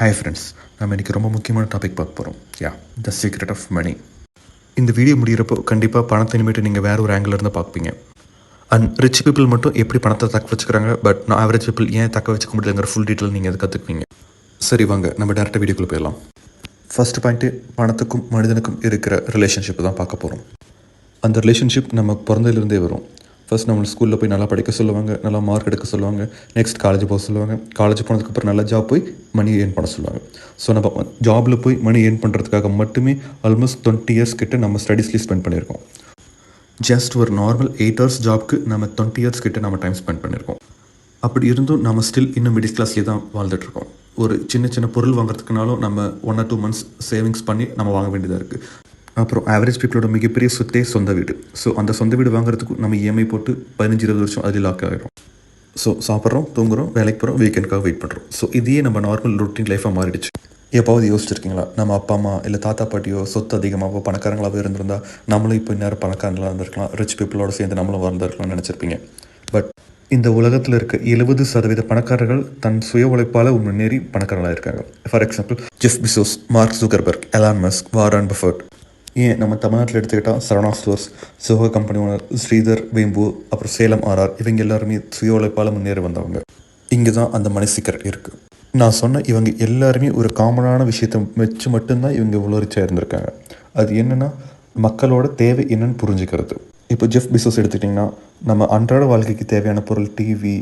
Hi friends நம்ம இன்றைக்கி ரொம்ப முக்கியமான டாபிக் பார்க்க போகிறோம் யா த சீக்ரெட் ஆஃப் மணி இந்த வீடியோ முடிகிறப்போ கண்டிப்பாக பணத்தை இனிமேட்டு நீங்கள் வேறு ஒரு angle இருந்து பார்ப்பீங்க. அண்ட் ரிச் பீப்புள் மட்டும் எப்படி பணத்தை தக்க வச்சுக்கிறாங்க? பட் நான் ஆவரேஜ் பீப்புள் ஏன் தக்க வச்சுக்க முடியலங்கிற ஃபுல் டீட்டெயில் நீங்கள் அதை கற்றுக்குவீங்க சரி வாங்க நம்ம டேரெக்டாக வீடியோக்குள்ளே போயிடலாம். ஃபர்ஸ்ட் பாயிண்ட்டு பணத்துக்கும் மனிதனுக்கும் இருக்கிற ரிலேஷன்ஷிப் தான் பார்க்க போகிறோம் அந்த ரிலேஷன்ஷிப் நம்ம பிறந்ததுலேருந்தே வரும். ஃபர்ஸ்ட் நம்ம ஸ்கூலில் போய் நல்லா படிக்க சொல்லுவாங்க நல்லா மார்க் எடுக்க சொல்லுவாங்க. நெக்ஸ்ட் காலேஜ் போக சொல்லுவாங்க. காலேஜ் போனதுக்கப்புறம் நல்லா ஜாப் போய் மணி ஏர்ன் பண்ண சொல்லுவாங்க. ஸோ நம்ம ஜாபில் போய் மணி ஏர்ன் பண்ணுறதுக்காக மட்டுமே ஆல்மோஸ்ட் டுவெண்ட்டி இயர்ஸ் கிட்ட நம்ம ஸ்டடீஸ்லேயே ஸ்பெண்ட் பண்ணியிருக்கோம். ஜஸ்ட் ஒரு நார்மல் எயிட் ஹவர்ஸ் ஜாப்க்கு நம்ம டுவெண்ட்டி இயர்ஸ் கிட்ட நம்ம டைம் ஸ்பெண்ட் பண்ணியிருக்கோம். அப்படி இருந்தும் நம்ம ஸ்டில் இன்னும் மிடில் கிளாஸ்லேயே தான் வாழ்ந்துட்டுருக்கோம். ஒரு சின்ன சின்ன பொருள் வாங்குறதுக்குனாலும் நம்ம one or two months savings பண்ணி நம்ம வாங்க வேண்டியதாக இருக்குது அப்புறம் ஆவரேஜ் பீப்புளோட மிகப்பெரிய சொத்தே சொந்த வீடு. ஸோ அந்த சொந்த வீடு வாங்குறதுக்கு நம்ம இஎம்ஐ போட்டு பதினஞ்சு இருபது வருஷம் அதில் லாக் ஆகிடும் ஸோ சாப்பிட்றோம் தூங்குறோம் வேலைக்கு போகிறோம் வீக்கெண்டுக்காக வெயிட் பண்ணுறோம் ஸோ இதையே நம்ம நார்மல் ரொட்டீன் லைஃபாக மாறிடுச்சு. எப்போவது யோசிச்சிருக்கீங்களா? நம்ம அப்பா அம்மா இல்லை தாத்தா பாட்டியோ சொத்து அதிகமாக பணக்காரங்களாகவே இருந்திருந்தா நம்மளும் இப்போ இந்நேரம் பணக்காரங்களாக இருந்திருக்கலாம். ரிச் பீப்புளோட சேர்ந்து நம்மளும் வளர்ந்துருக்கலாம்னு நினச்சிருப்பீங்க. பட் இந்த உலகத்தில் இருக்க எழுபது சதவீத பணக்காரர்கள் தன் சுய உழைப்பால் முன்னேறி பணக்காரங்களாக இருக்காங்க. For example Jeff Bezos Mark Zuckerberg Elon Musk Warren Buffett ஏன் நம்ம தமிழ்நாட்டில் எடுத்துக்கிட்டால் சரணா ஸ்டோர்ஸ் சிவக கம்பெனி ஓனர் ஸ்ரீதர் வேம்பு அப்புறம் சேலம் ஆர்ஆர் இவங்க எல்லாருமே சுய உழைப்பால் முன்னேறி வந்தவங்க. இங்கே தான் அந்த மணி சீக்கிரம் இருக்குது நான் சொன்ன இவங்க எல்லாருமே ஒரு காமனான விஷயத்தை வச்சு மட்டும்தான் இவங்க உலரிச்சாக இருந்திருக்காங்க அது என்னென்னா மக்களோட தேவை என்னன்னு புரிஞ்சுக்கிறது. இப்போ ஜெஃப் பிசோஸ் எடுத்துக்கிட்டிங்கன்னா நம்ம அன்றாட வாழ்க்கைக்கு தேவையான பொருள் TV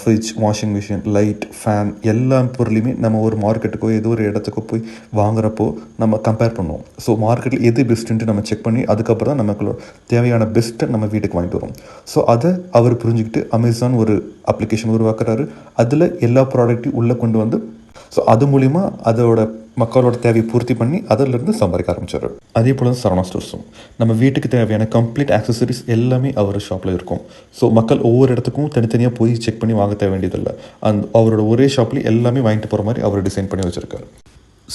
fridge washing machine light fan எல்லா பொருளையுமே நம்ம ஒரு மார்க்கெட்டுக்கோ ஏதோ ஒரு இடத்துக்கோ போய் வாங்குறப்போ நம்ம கம்பேர் பண்ணுவோம். ஸோ மார்க்கெட்டில் எது பெஸ்ட்டுன்ட்டு நம்ம செக் பண்ணி அதுக்கப்புறம் தான் நமக்கு தேவையான பெஸ்ட்டை நம்ம வீட்டுக்கு வாங்கிட்டு வரோம். ஸோ அதை அவர் புரிஞ்சுக்கிட்டு அமேசான் ஒரு அப்ளிகேஷன் உருவாக்குறாரு. அதில் எல்லா ப்ராடக்ட்டையும் உள்ளே கொண்டு வந்து ஸோ அது மூலிமா அதோட மக்களோட தேவையை பூர்த்தி பண்ணி அதிலிருந்து சம்பாதிக்க ஆரம்பிச்சார். அதே போல் தான் ஸ்டோர்ஸும் நம்ம வீட்டுக்கு தேவையான கம்ப்ளீட் ஆக்சசரிஸ் எல்லாமே அவர் ஷாப்பில் இருக்கும். ஸோ மக்கள் ஒவ்வொரு இடத்துக்கும் தனித்தனியாக போய் செக் பண்ணி வாங்க தேவை வேண்டியதில்லை அந்த அவரோட ஒரே ஷாப்லேயே எல்லாமே வாங்கிட்டு போகிற மாதிரி அவர் டிசைன் பண்ணி வச்சுருக்காரு.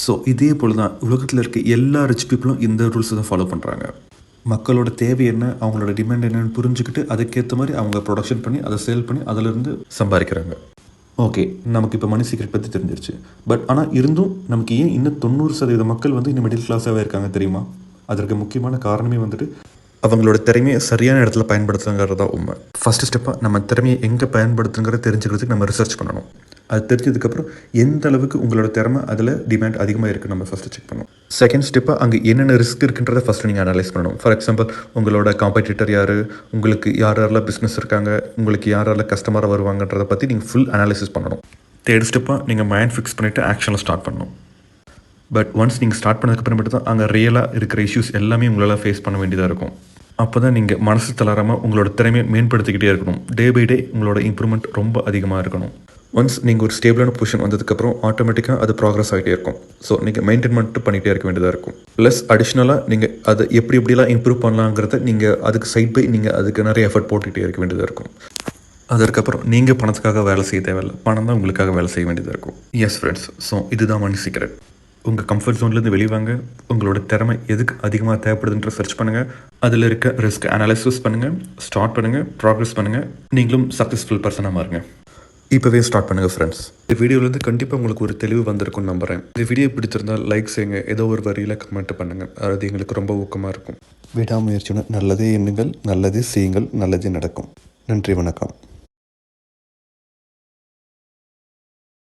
ஸோ இதே போல் தான் உலகத்தில் இருக்க எல்லா ரிச் பீப்புளும் இந்த ரூல்ஸை தான் ஃபாலோ பண்ணுறாங்க மக்களோட தேவை என்ன அவங்களோட டிமாண்ட் என்னன்னு புரிஞ்சுக்கிட்டு அதுக்கேற்ற மாதிரி அவங்க ப்ரொடக்ஷன் பண்ணி அதை சேல் பண்ணி அதிலிருந்து சம்பாதிக்கிறாங்க. ஓகே நமக்கு இப்போ மணி சீக்ரெட் பற்றி தெரிஞ்சிருச்சு. பட் ஆனால் இருந்தும் நமக்கு ஏன் இன்னும் தொண்ணூறு சதவீத மக்கள் வந்து இன்னும் மிடில் கிளாஸாகவே இருக்காங்க தெரியுமா? அதற்கு முக்கியமான காரணமே வந்துட்டு அவங்களோட திறமையை சரியான இடத்துல பயன்படுத்துங்கிறது தான் உண்மை. ஃபர்ஸ்ட் ஸ்டெப்பாக நம்ம திறமையை எங்கே பயன்படுத்துங்கிறத தெரிஞ்சுக்கிறதுக்கு நம்ம ரிசர்ச் பண்ணணும். அது தெரிஞ்சதுக்கப்புறம் எந்த அளவுக்கு உங்களோட திறமை அதில் டிமாண்ட் அதிகமாக இருக்குது நம்ம ஃபஸ்ட்டு செக் பண்ணணும் செகண்ட் ஸ்டெப்பாக அங்கே என்னென்ன ரிஸ்க் இருக்குன்றதை ஃபஸ்ட்டு நீங்கள் அனலைஸ் பண்ணணும். ஃபார் எக்ஸாம்பிள் உங்களோட காம்படிட்டர் யார்? உங்களுக்கு யார் யாரெல்லாம் பிஸ்னஸ் இருக்காங்க? உங்களுக்கு யார் யாரெல்லாம் கஸ்டமராக வருவாங்கன்றதை பற்றி நீங்கள் ஃபுல் அனாலிசிஸ் பண்ணணும். தேர்ட் ஸ்டெப்பாக நீங்கள் மைண்ட் ஃபிக்ஸ் பண்ணிவிட்டு ஆக்ஷனில் ஸ்டார்ட் பண்ணணும். பட் ஒன்ஸ் நீங்கள் ஸ்டார்ட் பண்ணதுக்கப்புறமேட்டு தான் அங்கே ரியலாக இருக்கிற இஷ்யூஸ் எல்லாமே உங்களால் ஃபேஸ் பண்ண வேண்டியதாக இருக்கும். அப்போ தான் நீங்கள் மனசு தளராமல் உங்களோட திறமையை மேம்படுத்திக்கிட்டே இருக்கணும். டே பை டே உங்களோட இம்ப்ரூவ்மெண்ட் ரொம்ப அதிகமாக இருக்கணும். ஒன்ஸ் நீங்கள் ஒரு ஸ்டேபிளான பொசிஷன் வந்ததுக்கப்புறம் ஆட்டோமேட்டிக்காக அது ப்ராக்ரஸ் ஆகிட்டே இருக்கும். ஸோ நீங்கள் மெயின்டைன் மட்டும் பண்ணிகிட்டே இருக்க வேண்டியதாக இருக்கும். ப்ளஸ் அடிஷ்னலாக நீங்கள் அதை எப்படி எப்படிலாம் இம்ப்ரூவ் பண்ணலாங்கிறத நீங்கள் அதுக்கு சைட் பை நீங்கள் அதுக்கு நிறைய எஃபர்ட் போட்டுக்கிட்டே இருக்க வேண்டியதாக இருக்கும். அதற்கப்புறம் நீங்கள் பணத்துக்காக வேலை செய்ய தேவையில்லை. பணம் தான் உங்களுக்காக வேலை செய்ய வேண்டியதாக இருக்கும். எஸ் ஃப்ரெண்ட்ஸ் ஸோ இதுதான் மணி சீக்கிரம் உங்கள் கம்ஃபர்ட் ஜோன்லேருந்து வெளியே வாங்க. உங்களோட திறமை எதுக்கு அதிகமாக தேவைப்படுதுன்ற சர்ச் பண்ணுங்கள் அதில் இருக்க ரிஸ்க் அனாலிசிஸ் பண்ணுங்கள் ஸ்டார்ட் பண்ணுங்கள் ப்ராக்ரஸ் பண்ணுங்கள் நீங்களும் சக்ஸஸ்ஃபுல் பர்சனாக மாறுங்க. இப்போவே ஸ்டார்ட் பண்ணுங்கள் ஃப்ரெண்ட்ஸ் இந்த வீடியோலேருந்து கண்டிப்பாக உங்களுக்கு ஒரு தெளிவு வந்திருக்கும்னு நம்புகிறேன் இந்த வீடியோ பிடிச்சிருந்தால் லைக் செய்யுங்க. ஏதோ ஒரு வரியில் கமெண்ட் பண்ணுங்கள் அது எங்களுக்கு ரொம்ப ஊக்கமாக இருக்கும். விடாமுயற்சியுடன் நல்லதே எண்ணுங்கள் நல்லதே செய்யுங்கள் நல்லதே நடக்கும். நன்றி வணக்கம்.